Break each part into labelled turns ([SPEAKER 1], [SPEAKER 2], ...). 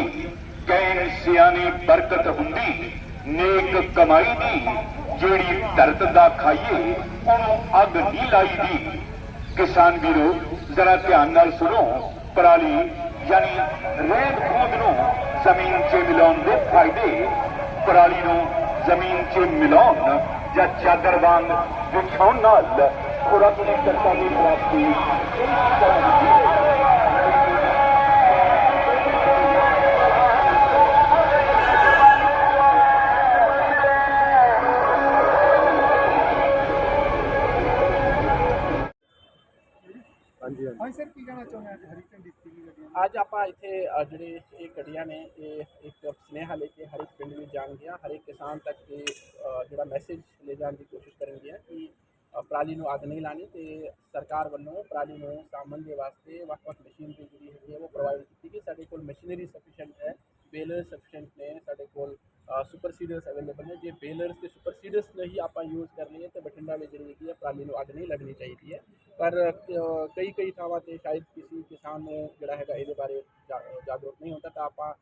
[SPEAKER 1] ਦੀ ਬਰਕਤ ਹੁੰਦੀ, ਨੇਕ ਕਮਾਈ ਦੀ, ਜਿਹੜੀ ਧਰਤ ਦਾ ਖਾਈਏ, ਉਹਨੂੰ ਅੱਗ ਨਹੀਂ ਲਾਈਦੀ। ਕਿਸਾਨ ਵੀਰੋ, ਜ਼ਰਾ ਧਿਆਨ ਨਾਲ ਸੁਣੋ, ਪਰਾਲੀ ਯਾਨੀ ਰੇਤ ਖੂਦ ਨੂੰ ਜ਼ਮੀਨ 'ਚ ਮਿਲਾਉਣ ਦੇ ਫਾਇਦੇ, ਪਰਾਲੀ ਨੂੰ ਜ਼ਮੀਨ 'ਚ ਮਿਲਾਉਣ ਜਾਂ ਚਾਦਰ ਵਾਂਗ ਵਿਛਾਉਣ ਨਾਲ ਖੁਰਾਕ ਦੀ ਕਰਤਾ ਦੀ ਪ੍ਰਾਪਤੀ ਇਸ ਤਰ੍ਹਾਂ
[SPEAKER 2] ਜਿਹੜੇ ਇਹ ਗੱਡੀਆਂ ਨੇ, ਇਹ ਇੱਕ ਸੁਨੇਹਾ ਲੈ ਕੇ ਹਰ ਇੱਕ ਪਿੰਡ ਵਿੱਚ ਜਾਣਗੀਆਂ, ਹਰ ਇੱਕ ਕਿਸਾਨ ਤੱਕ ਇਹ ਜਿਹੜਾ ਮੈਸੇਜ ਲੈ ਜਾਣ ਦੀ ਕੋਸ਼ਿਸ਼ ਕਰਨਗੀਆਂ ਕਿ ਪਰਾਲੀ ਨੂੰ ਅੱਗ ਨਹੀਂ ਲਾਣੀ ਤੇ ਸਰਕਾਰ ਵੱਲੋਂ ਪਰਾਲੀ ਨੂੰ ਸਾਂਭਣ ਦੇ ਵਾਸਤੇ ਵੱਖ-ਵੱਖ ਮਸ਼ੀਨਰੀ ਜਿਹੜੀ ਹੈਗੀ ਹੈ ਉਹ ਪ੍ਰੋਵਾਈਡ ਕੀਤੀ ਗਈ। ਸਾਡੇ ਕੋਲ ਮਸ਼ੀਨਰੀ ਸਫੀਸ਼ੀਐਂਟ ਹੈ ਬੇਲਰ ਸਫੀਸ਼ੀਐਂਟ ਨੇ ਸਾਡੇ ਕੋਲ। ਸੁਪਰ ਸੀਡਰਸ ਅਵੇਲੇਬਲ ਨੇ। ਜੇ ਬੇਲਰਸ ਤੇ ਸੁਪਰ ਸੀਡਰਸ ਨਹੀਂ ਆਪਾਂ ਯੂਜ਼ ਕਰ ਲਈਏ ਤਾਂ ਬਠਿੰਡਾ ਵਿੱਚ ਜਿਹੜੀ ਹੈਗੀ ਹੈ ਪਰਾਲੀ ਨੂੰ ਅੱਗ ਨਹੀਂ ਲੱਗਣੀ ਚਾਹੀਦੀ ਹੈ। ਪਰ ਕਈ ਕਈ ਥਾਵਾਂ ਤੇ ਸ਼ਾਇਦ ਕਿਸੇ ਕਿਸਾਨ ਨੂੰ ਜਿਹੜਾ ਹੈਗਾ ਇਹਦੇ ਬਾਰੇ ਜਾ- ਜਾਗਰੂਕ ਨਹੀਂ ਹੁੰਦਾ, ਤਾਂ ਆਪਾਂ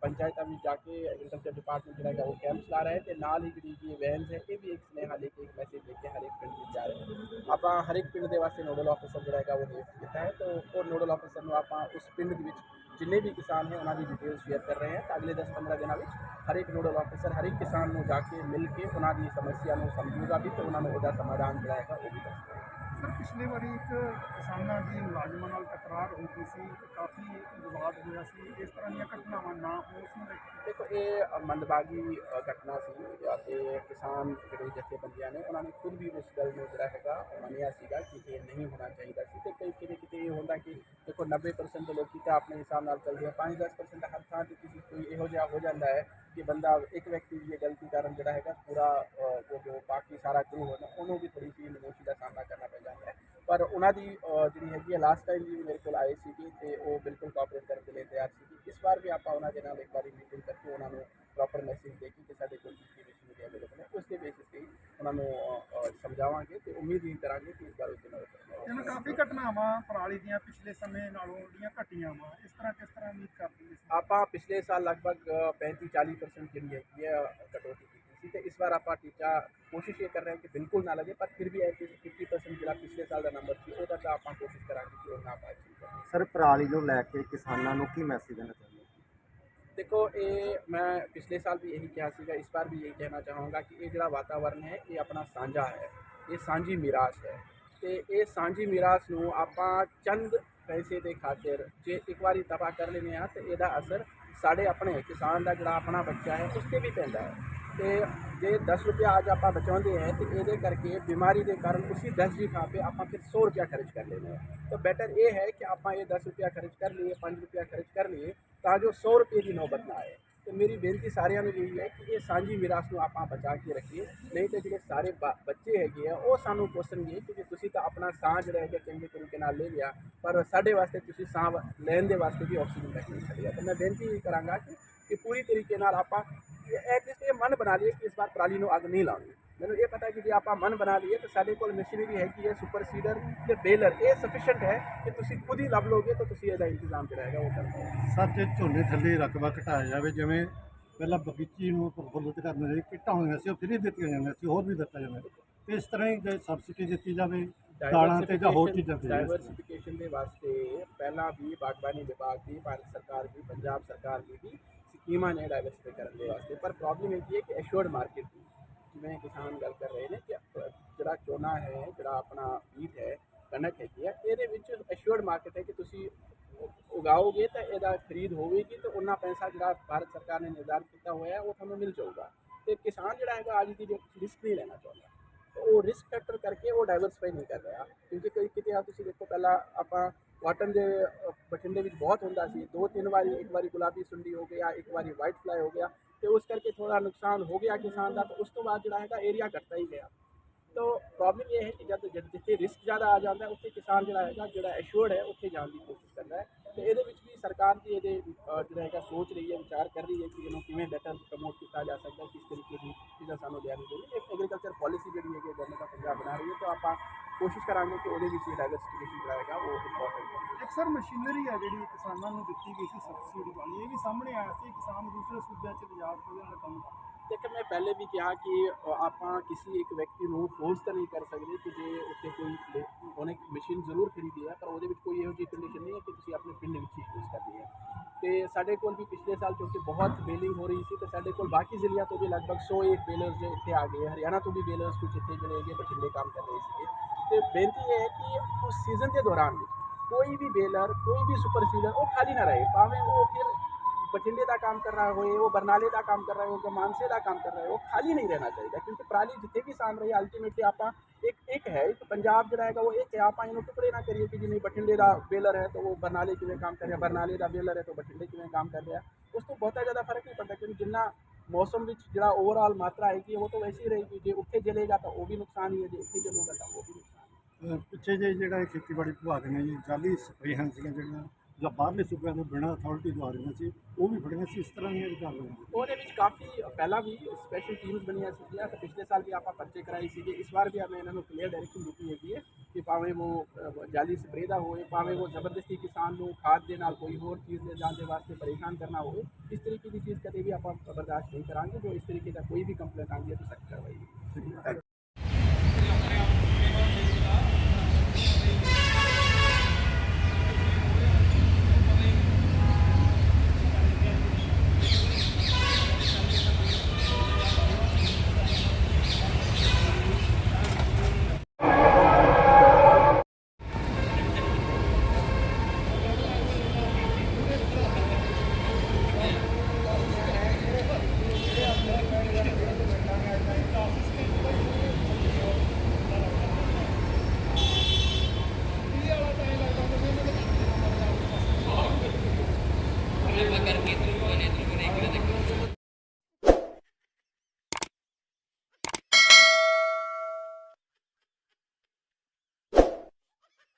[SPEAKER 2] ਪੰਚਾਇਤਾਂ ਵਿੱਚ ਜਾ ਕੇ ਐਗਰੀਕਲਚਰ ਡਿਪਾਰਟਮੈਂਟ ਜਿਹੜਾ ਹੈਗਾ ਉਹ ਕੈਂਪਸ ਲਾ ਰਿਹਾ ਹੈ ਤੇ ਨਾਲ ਹੀ ਜਿਹੜੀ ਕਿ ਵੈਨਸ ਹੈ, ਇਹ ਵੀ ਇੱਕ ਸੁਨੇਹਾ ਲੈ ਕੇ, ਇੱਕ ਮੈਸੇਜ ਲੈ ਕੇ ਹਰ ਇੱਕ ਪਿੰਡ ਵਿੱਚ ਜਾ ਰਹੇ ਆਪਾਂ ਹਰ ਇੱਕ ਪਿੰਡ ਦੇ ਵਾਸਤੇ ਨੋਡਲ ਆਫੀਸਰ ਜਿਹੜਾ ਹੈਗਾ ਉਹ ਨਿਯੁਕਤ ਕੀਤਾ ਹੈ, ਤਾਂ ਉਹ ਨੋਡਲ ਆਫੀਸਰ ਨੂੰ ਆਪਾਂ ਉਸ ਪਿੰਡ ਦੇ ਵਿੱਚ ਜਿੰਨੇ ਵੀ ਕਿਸਾਨ ਨੇ ਉਹਨਾਂ ਦੀ ਡਿਟੇਲ ਸ਼ੇਅਰ ਕਰ ਰਹੇ ਹਾਂ ਤਾਂ ਅਗਲੇ 10-15 ਦਿਨਾਂ ਵਿੱਚ ਹਰ ਇੱਕ ਨੋਡਲ ਆਫੀਸਰ ਹਰ ਇੱਕ ਕਿਸਾਨ ਨੂੰ ਜਾ ਕੇ ਮਿਲ ਕੇ ਉਹਨਾਂ ਦੀ ਸਮੱਸਿਆ ਨੂੰ ਸਮਝੂਗਾ ਵੀ ਤੇ ਉਹਨਾਂ ਨੂੰ ਉਹਦਾ ਸਮਾਧਾਨ ਜਿਹੜਾ ਹੈਗਾ ਉਹ ਵੀ ਦੱਸੂਗਾ
[SPEAKER 3] ਸਰ, ਪਿਛਲੇ ਵਾਰੀ ਇੱਕ ਕਿਸਾਨਾਂ ਦੀ ਮੁਲਾਜ਼ਮਾਂ ਨਾਲ ਤਕਰਾਰ ਹੋ ਗਈ ਸੀ, ਕਾਫੀ ਵਿਵਾਦ ਹੋਇਆ ਸੀ, ਇਸ ਤਰ੍ਹਾਂ ਦੀਆਂ ਘਟਨਾਵਾਂ ਨਾ ਹੋਣ ਉਸ ਕੇ
[SPEAKER 2] ਮੰਦਭਾਗੀ ਘਟਨਾ ਸੀ ਅਤੇ ਕਿਸਾਨ ਜਿਹੜੇ ਜਥੇਬੰਦੀਆਂ ਨੇ, ਉਹਨਾਂ ਨੇ ਖੁਦ ਵੀ ਉਸ ਗੱਲ ਨੂੰ ਜਿਹੜਾ ਹੈਗਾ ਮੰਨਿਆ ਸੀਗਾ ਕਿ ਇਹ ਨਹੀਂ ਹੋਣਾ ਚਾਹੀਦਾ ਸੀ ਤੇ ਕਈ ਕਿਤੇ ਕਿਤੇ ਇਹ ਹੁੰਦਾ ਕਿ ਦੇਖੋ 90% ਦੇ ਲੋਕੀ ਤਾਂ ਆਪਣੇ ਹਿਸਾਬ ਨਾਲ ਚੱਲਦੇ ਆ 5-10% ਹਰ ਥਾਂ ਤੇ ਕਿਸੇ ਕੋਈ ਇਹੋ ਜਿਹਾ ਹੋ ਜਾਂਦਾ ਹੈ ਕਿ ਬੰਦਾ ਇੱਕ ਵਿਅਕਤੀ ਦੀ ਇਹ ਗਲਤੀ ਕਾਰਨ ਜਿਹੜਾ ਹੈਗਾ ਪੂਰਾ ਉਹ ਜੋ ਬਾਕੀ ਸਾਰਾ ਗਰੁੱਪ ਹੁੰਦਾ ਉਹਨੂੰ ਵੀ ਥੋੜੀ ਜਿਹੀ ਨਮੋਸ਼ੀ ਦਾ ਸਾਹਮਣਾ ਕਰਨਾ ਪੈ ਜਾਂਦਾ ਹੈ। ਪਰ ਉਹਨਾਂ ਦੀ ਜਿਹੜੀ ਹੈਗੀ ਹੈ ਲਾਸਟ ਟਾਈਮ ਵੀ ਮੇਰੇ ਕੋਲ ਆਏ ਸੀਗੇ ਤੇ ਉਹ ਬਿਲਕੁਲ ਕੋਆਪਰੇਟ ਕਰਨ ਦੇ ਲਈ ਤਿਆਰ ਸੀਗੀ। ਇਸ ਵਾਰ ਵੀ ਆਪਾਂ ਉਹਨਾਂ ਦੇ ਨਾਲ ਇੱਕ ਵਾਰੀ ਮੀਟਿੰਗ ਕਰਕੇ ਉਹਨਾਂ ਨੂੰ ਪ੍ਰੋਪਰ ਮੈਸੇਜ ਦੇ ਕੇ ਕਿ ਸਾਡੇ ਕੋਲ ਕੀ ਮਸ਼ੀਨਰੀ ਅਵੇਲੇਬਲ ਹੈ, ਉਸ ਦੇ ਬੇਸਿਸ ਤੇ ਹੀ ਉਹਨਾਂ ਨੂੰ ਸਮਝਾਵਾਂਗੇ ਤੇ ਉਮੀਦ ਹੀ ਕਰਾਂਗੇ ਕਿ ਇਸ ਵਾਰ ਉੱਤੇ ਨਜ਼ਰ
[SPEAKER 3] ਜਿਵੇਂ ਕਾਫੀ ਘਟਨਾਵਾਂ ਪਰਾਲੀ ਦੀਆਂ ਪਿਛਲੇ ਸਮੇਂ ਨਾਲੋਂ ਜਿਹੜੀਆਂ ਘਟੀਆਂ ਵਾ। ਇਸ ਤਰ੍ਹਾਂ ਕਿਸ ਤਰ੍ਹਾਂ ਉਮੀਦ ਕਰਦੇ ਨੇ
[SPEAKER 2] ਆਪਾਂ ਪਿਛਲੇ ਸਾਲ ਲਗਭਗ 35-40% ਜਿਹੜੀ ਹੈਗੀ ਹੈ ਕਟੌਤੀ ਕੀਤੀ ਸੀ ਤੇ ਇਸ ਵਾਰ ਆਪਾਂ ਟੀਚਾ ਕੋਸ਼ਿਸ਼ ਇਹ ਕਰ ਰਹੇ ਹਾਂ ਕਿ ਬਿਲਕੁਲ ਨਾ ਲੱਗੇ ਪਰ ਫਿਰ ਵੀ ਹੈ ਕਿ 50% ਜਿਹੜਾ ਪਿਛਲੇ ਸਾਲ ਦਾ ਨੰਬਰ ਸੀ ਉਹਦਾ ਤਾਂ ਆਪਾਂ ਕੋਸ਼ਿਸ਼ ਕਰਾਂਗੇ ਕਿ ਉਹ ਨਾ ਕਰੀਏ
[SPEAKER 4] ਸਰ ਪਰਾਲੀ ਨੂੰ ਲੈ ਕੇ ਕਿਸਾਨਾਂ ਨੂੰ ਕੀ ਮੈਸੇਜ ਦੇਣਾ ਚਾਹੁੰਦੇ?
[SPEAKER 2] ਦੇਖੋ ਇਹ ਮੈਂ ਪਿਛਲੇ ਸਾਲ ਵੀ ਇਹੀ ਕਿਹਾ ਸੀਗਾ ਇਸ ਵਾਰ ਵੀ ਇਹੀ ਕਹਿਣਾ ਚਾਹਾਂਗਾ ਕਿ ਇਹ ਜਿਹੜਾ ਵਾਤਾਵਰਨ ਹੈ ਇਹ ਆਪਣਾ ਸਾਂਝਾ ਹੈ। ਇਹ ਸਾਂਝੀ ਮਿਰਾਸ ਹੈ। ਤੇ ਇਹ ਸਾਂਝੀ ਮਿਰਾਸ ਨੂੰ ਆਪਾਂ ਚੰਦ ਪੈਸੇ ਦੇ ਖਾਤਰ ਜੇ ਇੱਕ ਵਾਰੀ ਤਬਾਹ ਕਰ ਲੈਂਦੇ ਆ ਤੇ ਇਹਦਾ ਅਸਰ ਸਾਡੇ ਆਪਣੇ ਕਿਸਾਨ ਦਾ, ਜਿਹੜਾ ਆਪਣਾ ਬੱਚਾ ਹੈ, ਉਸ ਤੇ ਵੀ ਪੈਂਦਾ ਹੈ। ਤੇ ਜੇ 10 ਰੁਪਇਆ ਅੱਜ ਆਪਾਂ ਬਚਾਉਂਦੇ ਹਾਂ, ਤੇ ਇਹਦੇ ਕਰਕੇ ਬਿਮਾਰੀ ਦੇ ਕਾਰਨ ਉਸੇ 10 ਦੀ ਥਾਂ 'ਤੇ ਆਪਾਂ ਫਿਰ 100 ਰੁਪਇਆ ਖਰਚ ਕਰ ਲੈਂਦੇ ਹਾਂ। ਤਾਂ ਬੈਟਰ ਇਹ ਹੈ ਕਿ ਆਪਾਂ ਇਹ 10 ਰੁਪਇਆ ਖਰਚ ਕਰ ਲਈਏ 5 ਰੁਪਇਆ ਖਰਚ ਕਰ ਲਈਏ, ਤਾਂ ਜੋ 100 ਰੁਪਏ ਦੀ ਨੌਬਤ ਨਾ ਆਏ। ਤੇ ਮੇਰੀ ਬੇਨਤੀ ਸਾਰਿਆਂ ਨੂੰ ਇਹੀ ਹੈ ਕਿ ਇਹ ਸਾਂਝੀ ਵਿਰਾਸਤ ਨੂੰ ਆਪਾਂ ਬਚਾ ਕੇ ਰੱਖੀਏ। ਨਹੀਂ ਤੇ ਜਿਹੜੇ ਸਾਰੇ ਬ- ਬੱਚੇ ਹੈਗੇ ਆ, ਉਹ ਸਾਨੂੰ ਪੁੱਛਣਗੇ ਕਿ ਤੁਸੀਂ ਤਾਂ ਆਪਣਾ ਸਾਹ ਜਿਹੜਾ ਹੈਗਾ ਚੰਗੇ ਤਰੀਕੇ ਨਾਲ ਲੈ ਲਿਆ, ਪਰ ਸਾਡੇ ਵਾਸਤੇ ਤੁਸੀਂ ਸਾਹ ਲੈਣ ਦੇ ਵਾਸਤੇ ਵੀ ਆਕਸੀਜਨ ਤੱਕ ਨਹੀਂ ਛੱਡਿਆ। ਤਾਂ ਮੈਂ ਬੇਨਤੀ ਇਹ ਕਰਾਂਗਾ ਕਿ ਕਿ ਪੂਰੀ ਤਰੀਕੇ ਨਾਲ ਆਪਾਂ ਐਟਲੀਸਟ ਇਹ ਮਨ ਬਣਾ ਲਈਏ ਕਿ ਇਸ ਵਾਰ ਪਰਾਲੀ ਨੂੰ ਅੱਗ ਨਹੀਂ ਲਾਉਣੀ। ਮੈਨੂੰ ਇਹ ਪਤਾ ਕਿ ਜੇ ਆਪਾਂ ਮਨ ਬਣਾ ਲਈਏ ਤਾਂ ਸਾਡੇ ਕੋਲ ਮਸ਼ੀਨਰੀ ਹੈ ਸੁਪਰ ਸੀਡਰ ਤੇ ਬੇਲਰ। ਇਹ ਸਫੀਸ਼ੀਐਂਟ ਹੈ ਕਿ ਤੁਸੀਂ ਖੁਦ ਹੀ ਲੱਭ ਲੋਗੇ ਤਾਂ ਤੁਸੀਂ ਇਹਦਾ ਇੰਤਜ਼ਾਮ ਹੈਗਾ ਉਹ ਕਰ ਲਓਗੇ
[SPEAKER 5] ਸੱਚ ਝੋਨੇ ਥੱਲੇ ਰਕਬਾ ਘਟਾਇਆ ਜਾਵੇ ਜਿਵੇਂ ਪਹਿਲਾਂ ਬਗੀਚੀ ਨੂੰ ਪ੍ਰਫੁੱਲਿਤ ਕਰਨ ਲਈ ਕਿੱਟਾਂ ਹੁੰਦੀਆਂ ਸੀ ਉਹ ਫ੍ਰੀ ਦਿੱਤੀਆਂ ਜਾਂਦੀਆਂ ਸੀ ਹੋਰ ਵੀ ਦਿੱਤਾ ਜਾਂਦਾ। ਤੇ ਇਸ ਤਰ੍ਹਾਂ ਹੀ ਜੇ ਸਬਸਿਡੀ ਦਿੱਤੀ ਜਾਵੇ ਦਾਲਾਂ ਤੇ ਜਾਂ ਹੋਰ ਚੀਜ਼ਾਂ ਤੇ
[SPEAKER 2] ਡਾਈਵਰਸਿਫਿਕੇਸ਼ਨ ਦੇ ਵਾਸਤੇ ਪਹਿਲਾਂ ਵੀ ਬਾਗਬਾਨੀ ਵਿਭਾਗ ਦੀ ਭਾਰਤ ਸਰਕਾਰ ਦੀ ਪੰਜਾਬ ਸਰਕਾਰ ਦੀ ਵੀ ਸਕੀਮਾਂ ਨੇ ਡਾਈਵਰਸਿਫਾਈ ਕਰਨ ਦੇ ਵਾਸਤੇ। ਪਰ ਪ੍ਰੋਬਲਮ ਇਹ ਕੀ ਹੈ ਕਿ ਐਸ਼ੋਰਡ ਮਾਰਕੀਟ ਦੀ। ਜਿਵੇਂ ਕਿਸਾਨ ਗੱਲ ਕਰ ਰਹੇ ਨੇ ਕਿ ਜਿਹੜਾ ਚੋਨਾ ਹੈ, ਜਿਹੜਾ ਆਪਣਾ ਵੀਟ ਹੈ, ਕਣਕ ਹੈਗੀ ਹੈ ਇਹਦੇ ਵਿੱਚ ਅਸ਼ੋਰਡ ਮਾਰਕੀਟ ਹੈ ਕਿ ਤੁਸੀਂ ਉਗਾਓਗੇ ਤਾਂ ਇਹਦਾ ਖਰੀਦ ਹੋਵੇਗੀ ਤੇ ਉਹਨਾਂ ਪੈਸਾ ਜਿਹੜਾ ਭਾਰਤ ਸਰਕਾਰ ਨੇ ਨਿਰਧਾਰਿਤ ਕੀਤਾ ਹੋਇਆ ਹੈ ਉਹ ਤੁਹਾਨੂੰ ਮਿਲ ਜਾਊਗਾ। ਤੇ ਕਿਸਾਨ ਜਿਹੜਾ ਹੈਗਾ ਅੱਜ ਦੀ ਡੇਟ ਰਿਸਕ ਨਹੀਂ ਲੈਣਾ ਚਾਹੁੰਦਾ। ਉਹ ਰਿਸਕ ਫੈਕਟਰ ਕਰਕੇ ਉਹ ਡਾਈਵਰਸਿਫਾਈ ਨਹੀਂ ਕਰ ਰਿਹਾ। ਕਿਉਂਕਿ ਕਈ ਕਿਤੇ ਆ ਤੁਸੀਂ ਦੇਖੋ, ਪਹਿਲਾਂ ਆਪਾਂ ਕਾਟਨ ਦੇ ਬਠਿੰਡੇ ਵਿੱਚ ਬਹੁਤ ਹੁੰਦਾ ਸੀ। ਦੋ ਤਿੰਨ ਵਾਰੀ, ਇੱਕ ਵਾਰੀ ਗੁਲਾਬੀ ਸੁੰਡੀ ਹੋ ਗਿਆ, ਇੱਕ ਵਾਰੀ ਵਾਈਟ ਫਲਾਈ ਹੋ ਗਿਆ। ਤੇ ਉਸ ਕਰਕੇ ਥੋੜਾ ਨੁਕਸਾਨ ਹੋ ਗਿਆ ਕਿਸਾਨ ਦਾ, ਤੇ ਉਸ ਤੋਂ ਬਾਅਦ ਜਿਹੜਾ ਹੈਗਾ ਏਰੀਆ ਘਟਦਾ ਹੀ ਗਿਆ। ਤੋ ਪ੍ਰੋਬਲਮ ਇਹ ਹੈ ਕਿ ਜਦ ਜਿੱਥੇ ਰਿਸਕ ਜ਼ਿਆਦਾ ਆ ਜਾਂਦਾ, ਉੱਥੇ ਕਿਸਾਨ ਜਿਹੜਾ ਹੈਗਾ, ਜਿਹੜਾ ਐਸ਼ੋਰਡ ਹੈ, ਉੱਥੇ ਜਾਣ ਦੀ ਕੋਸ਼ਿਸ਼ ਕਰਦਾ ਹੈ। ਤੇ ਇਹਦੇ ਵਿੱਚ ਵੀ ਸਰਕਾਰ ਦੀ ਇਹਦੇ ਜਿਹੜਾ ਹੈਗਾ, ਸੋਚ ਰਹੀ ਹੈ, ਵਿਚਾਰ ਕਰ ਰਹੀ ਹੈ ਕਿ ਇਹਨੂੰ ਕਿਵੇਂ ਬੈਟਰ ਪ੍ਰਮੋਟ ਕੀਤਾ ਜਾ ਸਕਦਾ, ਕਿਸ ਤਰੀਕੇ ਦੀ ਚੀਜ਼ਾਂ ਸਾਨੂੰ ਲਿਆਉਣੀ ਚਾਹੀਦੀ ਇੱਕ ਐਗਰੀਕਲਚਰ ਪਾਲਿਸੀ ਜਿਹੜੀ ਹੈਗੀ ਗਵਰਨਮੈਂਟ ਆਫ ਪੰਜਾਬ ਬਣਾ ਰਹੀ ਹੈ ਤਾਂ ਆਪਾਂ ਕੋਸ਼ਿਸ਼ ਕਰਾਂਗੇ ਕਿ ਉਹਦੇ ਵਿੱਚ ਇਹ ਡਾਇਵਰਸਿਫਿਕੇਸ਼ਨ ਜਿਹੜਾ ਹੈਗਾ ਉਹ ਇੰਪੋਰਟੈਂਟ ਹੈ
[SPEAKER 3] ਸਰ ਮਸ਼ੀਨਰੀ ਆ ਜਿਹੜੀ ਕਿਸਾਨਾਂ ਨੂੰ ਦਿੱਤੀ ਗਈ ਸੀ ਸਬਸਿਡੀ ਵਾਲੀ। ਇਹ ਵੀ ਸਾਹਮਣੇ ਆਇਆ ਸੀ, ਕਿਸਾਨ ਦੂਸਰੇ ਸੂਬਿਆਂ 'ਚ ਬਾਜ਼ਾਰ ਤੋਂ ਉਹਨਾਂ ਕੰਮ ਕਰਦੇ
[SPEAKER 2] ਦੇਖੋ ਮੈਂ ਪਹਿਲੇ ਵੀ ਕਿਹਾ ਕਿ ਅ, ਆਪਾਂ ਕਿਸੇ ਇੱਕ ਵਿਅਕਤੀ ਨੂੰ ਫੋਰਸ ਤਾਂ ਨਹੀਂ ਕਰ ਸਕਦੇ ਕਿ ਜੇ ਉੱਥੇ ਕੋਈ ਲੇ- ਉਹਨੇ ਮਸ਼ੀਨ ਜ਼ਰੂਰ ਖਰੀਦੀ ਹੈ ਪਰ ਉਹਦੇ ਵਿੱਚ ਕੋਈ ਇਹੋ ਜਿਹੀ ਕੰਡੀਸ਼ਨ ਨਹੀਂ ਹੈ ਕਿ ਤੁਸੀਂ ਆਪਣੇ ਪਿੰਡ ਵਿੱਚ ਹੀ ਯੂਜ਼ ਕਰਨੀ ਹੈ ਤੇ ਸਾਡੇ ਕੋਲ ਵੀ ਪਿਛਲੇ ਸਾਲ ਕਿਉਂਕਿ ਬਹੁਤ ਬੇਲਿੰਗ ਹੋ ਰਹੀ ਸੀ ਤੇ ਸਾਡੇ ਕੋਲ ਬਾਕੀ ਜ਼ਿਲ੍ਹਿਆਂ ਤੋਂ ਵੀ ਲਗਭਗ 101 ਬੇਲਰਸ ਜੋ ਇੱਥੇ ਆ ਗਏ ਹਰਿਆਣਾ ਤੋਂ ਵੀ ਬੇਲਰਸ ਕੁਝ ਇੱਥੇ ਜਿਹੜੇ ਹੈਗੇ ਬਠਿੰਡੇ ਕੰਮ ਕਰ ਰਹੇ ਸੀਗੇ ਤੇ ਬੇਨਤੀ ਇਹ ਹੈ ਕਿ ਉਸ ਸੀਜ਼ਨ ਦੇ ਦੌਰਾਨ ਵੀ ਕੋਈ ਵੀ ਬੇਲਰ ਕੋਈ ਵੀ ਸੁਪਰ ਸੀਡਰ ਉਹ ਖਾਲੀ ਨਾ ਰਹੇ ਭਾਵੇਂ ਉਹ ਫਿਰ ਬਠਿੰਡੇ ਦਾ ਕੰਮ ਕਰ ਰਹਾ ਹੋਏ ਉਹ ਬਰਨਾਲੇ ਦਾ ਕੰਮ ਕਰ ਰਹਾ ਹੋ ਉਹ ਮਾਨਸੇ ਦਾ ਕੰਮ ਕਰ ਰਹਾ ਹੋ ਉਹ ਖਾਲੀ ਨਹੀਂ ਰਹਿਣਾ ਚਾਹੀਦਾ ਕਿਉਂਕਿ ਪਰਾਲੀ ਜਿੱਥੇ ਵੀ ਸਾਮ ਰਹੀ ਅਲਟੀਮੇਟਲੀ ਆਪਾਂ ਇੱਕ ਇੱਕ ਹੈ ਇੱਕ ਪੰਜਾਬ ਜਿਹੜਾ ਹੈਗਾ ਉਹ ਇੱਕ ਹੈ ਆਪਾਂ ਇਹਨੂੰ ਟੁਕੜੇ ਨਾ ਕਰੀਏ ਕਿ ਜਿਵੇਂ ਬਠਿੰਡੇ ਦਾ ਬੇਲਰ ਹੈ ਤਾਂ ਉਹ ਬਰਨਾਲੇ ਕਿਵੇਂ ਕੰਮ ਕਰ ਰਿਹਾ ਬਰਨਾਲੇ ਦਾ ਬੇਲਰ ਹੈ ਤਾਂ ਬਠਿੰਡੇ ਕਿਵੇਂ ਕੰਮ ਕਰ ਰਿਹਾ ਉਸ ਤੋਂ ਬਹੁਤਾ ਜ਼ਿਆਦਾ ਫ਼ਰਕ ਨਹੀਂ ਪੈਂਦਾ ਕਿਉਂਕਿ ਜਿੰਨਾ ਮੌਸਮ ਵਿੱਚ ਜਿਹੜਾ ਓਵਰਆਲ ਮਾਤਰਾ ਆਏਗੀ ਉਹ ਤਾਂ ਵੈਸੇ ਰਹੇਗੀ ਜੇ ਉੱਥੇ ਜਲੇਗਾ ਤਾਂ ਉਹ ਵੀ ਨੁਕਸਾਨ ਹੀ ਹੈ ਜੇ ਇੱਥੇ ਜਲੂਗਾ ਤਾਂ ਉਹ ਵੀ ਨੁਕਸਾਨ
[SPEAKER 5] ਪਿੱਛੇ ਜੇ ਜਿਹੜਾ ਖੇਤੀਬਾੜੀ ਵਿਭਾਗ ਨੇ ਜੀ ਜਾਲੀ ਸਪਰੇਹਾਂ ਸੀਗੀਆਂ ਜਿਹੜੀਆਂ ਜਾਂ ਬਾਹਰਲੇ ਸੂਬਿਆਂ ਤੋਂ ਬਿਨਾਂ ਅਥਾਰਟੀ ਦਵਾ ਰਹੀਆਂ ਸੀ ਉਹ ਵੀ ਫੜੀਆਂ ਸੀ ਇਸ ਤਰ੍ਹਾਂ ਦੀਆਂ ਵੀ ਕਰ ਰਹੇ ਨੇ
[SPEAKER 2] ਉਹਦੇ ਵਿੱਚ ਕਾਫੀ ਪਹਿਲਾਂ ਵੀ ਸਪੈਸ਼ਲ ਟੀਮਸ ਬਣੀਆਂ ਸੀਗੀਆਂ ਤੇ ਪਿਛਲੇ ਸਾਲ ਵੀ ਆਪਾਂ ਪਰਚੇ ਕਰਾਈ ਸੀਗੇ। ਇਸ ਵਾਰ ਵੀ ਆਪਾਂ ਇਹਨਾਂ ਨੂੰ ਕਲੀਅਰ ਡਾਇਰੈਕਸ਼ਨ ਦਿੱਤੀ ਹੈਗੀ ਹੈ ਕਿ ਭਾਵੇਂ ਉਹ ਜਾਲੀ ਸਪਰੇਅ ਦਾ ਹੋਵੇ ਭਾਵੇਂ ਉਹ ਜ਼ਬਰਦਸਤੀ ਕਿਸਾਨ ਨੂੰ ਖਾਦ ਦੇ ਨਾਲ ਕੋਈ ਹੋਰ ਚੀਜ਼ ਲੈ ਜਾਣ ਦੇ ਵਾਸਤੇ ਪਰੇਸ਼ਾਨ ਕਰਨਾ ਹੋਵੇ ਇਸ ਤਰੀਕੇ ਦੀ ਚੀਜ਼ ਕਦੇ ਵੀ ਆਪਾਂ ਬਰਦਾਸ਼ਤ ਨਹੀਂ ਕਰਾਂਗੇ ਜੋ ਇਸ ਤਰੀਕੇ ਦਾ ਕੋਈ ਵੀ ਕੰਪਲੇਂਟ ਆਉਂਦੀ ਹੈ ਤਾਂ ਸਖਤ ਕਾਰਵਾਈ